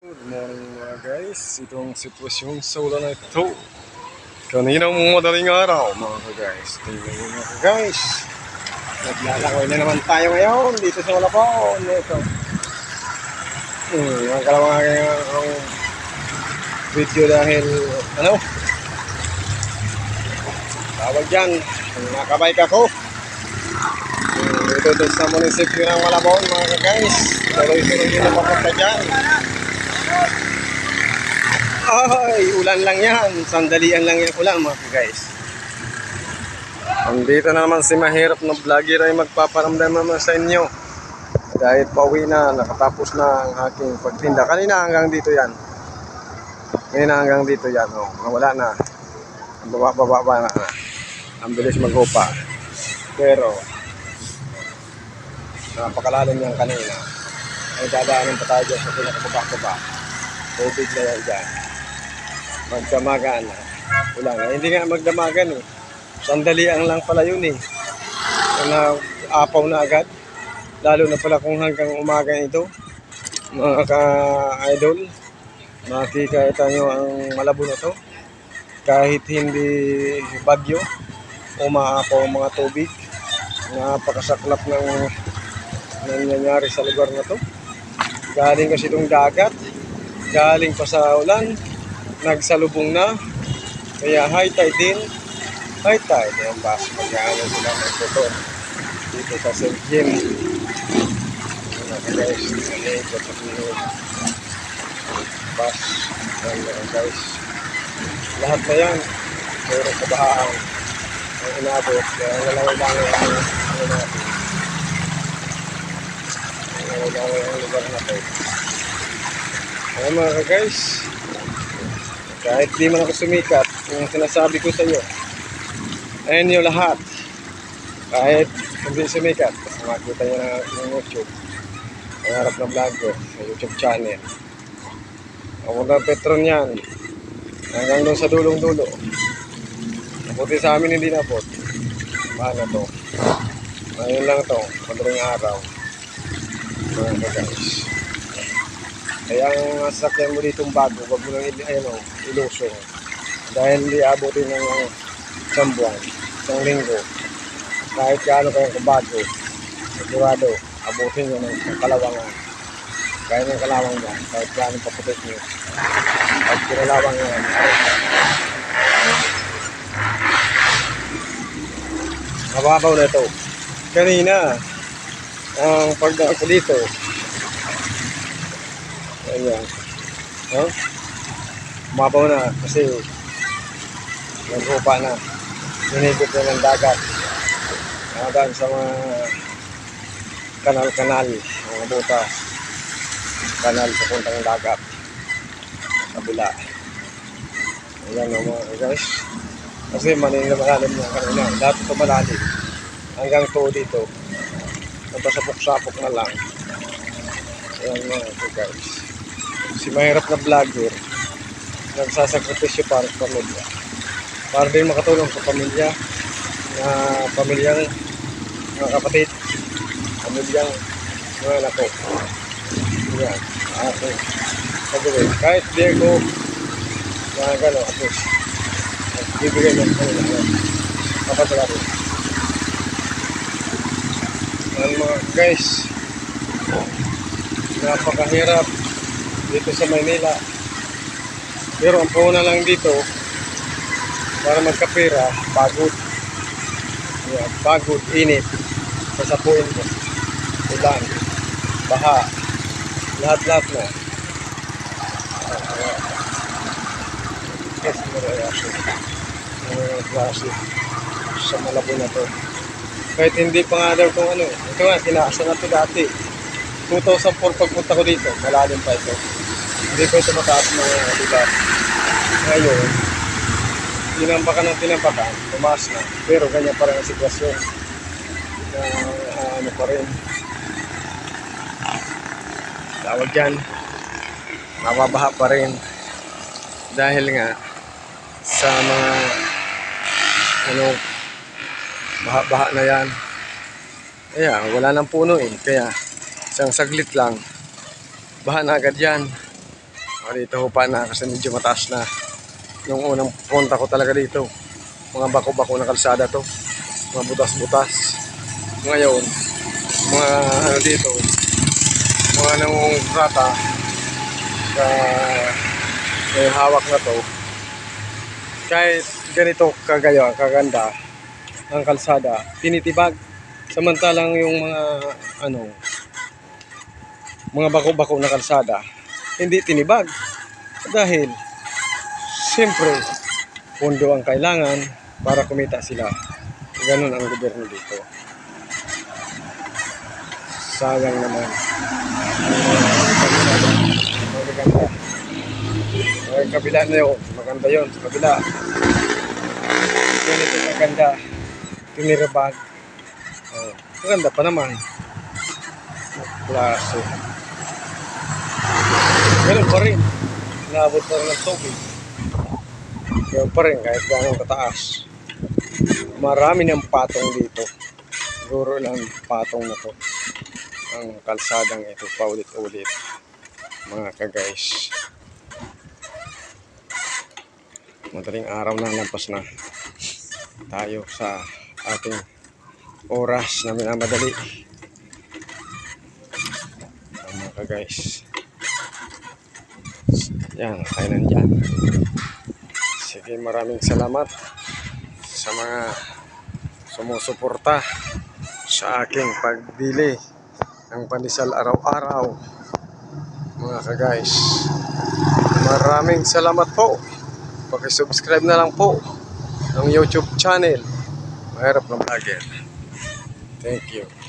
Good morning mga guys. Itong sitwasyon sa ulan na ito. Kanina mo madaling araw mga guys. Tingnan nyo mga guys. Naglalakaway na naman tayo ngayon dito sa Malabon. Ito. Hmm, ang kalawang aking ang video dahil ano? Tawag dyan. Nakabike ako. Hmm, ito sa munisipyo ng Malabon mga guys. Tuloy-tuloy na papunta dyan. Ay, ulan lang yan. Sandalian lang yan ulan mga guys. Andito na naman si mahirap na vlogger ay magpaparamdam naman sa inyo. Dahil pauwi na, nakatapos na ang aking pagtinda. Kanina hanggang dito yan. Kanina hanggang dito yan. Oh, nawala na. Baba-baba na. Ang bilis maghupa. Pero, napakalalim yan kanina. Ay dadaanin pa tayo sa pinakababa-baba. Tubig na yan dyan magdamagan na. Wala nga. Hindi nga magdamagan eh. Sandalian lang pala yun eh. Na apaw na agad. Lalo na pala kung hanggang umaga ito. Mga ka-idol. Makikita nyo ang malabo na to. Kahit hindi bagyo, umaapaw ang mga tubig. Napakasaklap ng nangyayari sa lugar na to. Galing kasi itong dagat. Galing pa sa ulan nagsalubong na. Kaya high tide din. High tide. Ayan ba? Mag-aaral sila ng photo. Dito sa St. Jim. Ano ka guys? Ano ito sa. Bus. Ayan guys. Lahat na yan. Pero kabahaan. Ang inabot. Kaya nalaway-laway ang ano natin. Nalaway-laway ang lugar natin. Ayan mga guys. Kahit di man ako sumikat, yung sinasabi ko sa iyo, ayan nyo lahat. Kahit hindi sumikat, basta makita nyo na yung YouTube. Ang harap ng vlog ko sa YouTube channel. Ako na Petron yan. Hanggang doon sa dulong-dulo. Mabuti sa amin hindi na po. Paano to? Ngayon lang to, madaling araw. Mga guys. Kaya ang sasakyan mo dito bago, wag mo nang ano, ilusong. Dahil hindi abutin ng isang buwan, isang linggo. Kahit gaano kayong kabago, sigurado, abutin nyo ng kalawangan. Kaya ng kalawang yan, kahit gaano paputik nyo. Pag kinalawang yan, mababaw na ito. Kanina, ang pagdaan ko dito, Ayan. No? Umabaw na kasi naghupa na. Hinigit na ng dagat. Hanggang sa mga kanal-kanal, mga butas. Kanal sa puntang dagat. Kabila. Ayan o mga guys. Kasi manin na malalim niya kanina. Dati ito malalim. Hanggang to dito. Napasapok-sapok na lang. Ayan mga guys si mahirap na vlogger nagsasakripisyo para sa pamilya. Para din makatulong sa pamilya na pamilyang mga kapatid pamilyang mga anak ko. Yan ako sabihin kahit di ako mga gano'n least bibigay ng kanila kapatid. Ko yan mga guys napakahirap dito sa Maynila. Pero ang puna lang dito, para magkapira, pagod. Yeah, pagod, init. Sasapuin ko. Ulan, baha, lahat-lahat na. Marayasi. Ang klase sa malabo na to. Kahit hindi pa nga daw kung ano. Ito nga, tinaasa na to dati. 2004 pagpunta ko dito, malalim pa ito. Hindi ko ito mataas ng lugar. Ngayon, tinampakan ng tinampakan, tumaas na. Pero ganyan pa rin ang sitwasyon. Na uh, ano pa rin. Tawag dyan, mababaha pa rin. Dahil nga, sa mga ano, baha-baha na yan. Kaya, wala nang puno eh. Kaya, isang saglit lang, baha na agad yan. O, dito ho pa na kasi medyo mataas na. Nung unang punta ko talaga dito. Mga bako-bako na kalsada to. Mga butas-butas. Ngayon, mga ano dito, mga nangungrata sa may hawak na to. Kahit ganito kagayo, kaganda ang kalsada, tinitibag. Samantalang yung mga ano, mga bako-bako na kalsada, hindi tinibag. Dahil, siyempre, pondo ang kailangan para kumita sila. Ganun ang gobyerno dito. Sayang naman. Magaganda. Ay, kabila na yun. Maganda yun. Kabila. Ganito maganda. Tinirabag. Oh, maganda pa naman. Klase. Ganun pa rin. Naabot pa rin ng tubig. Ganun pa rin kahit gano'ng kataas. Marami ng patong dito. Siguro lang patong na to. Ang kalsadang ito paulit-ulit. Mga ka-guys. Madaling araw na lampas na tayo sa ating oras na minamadali. Ang mga ka-guys. Yan, tayo nandyan. Sige, maraming salamat sa mga sumusuporta sa aking pagbili ng pandesal araw-araw. Mga ka-guys. Maraming salamat po. Pakisubscribe na lang po ng YouTube channel. Mahirap ng vlogger. Thank you.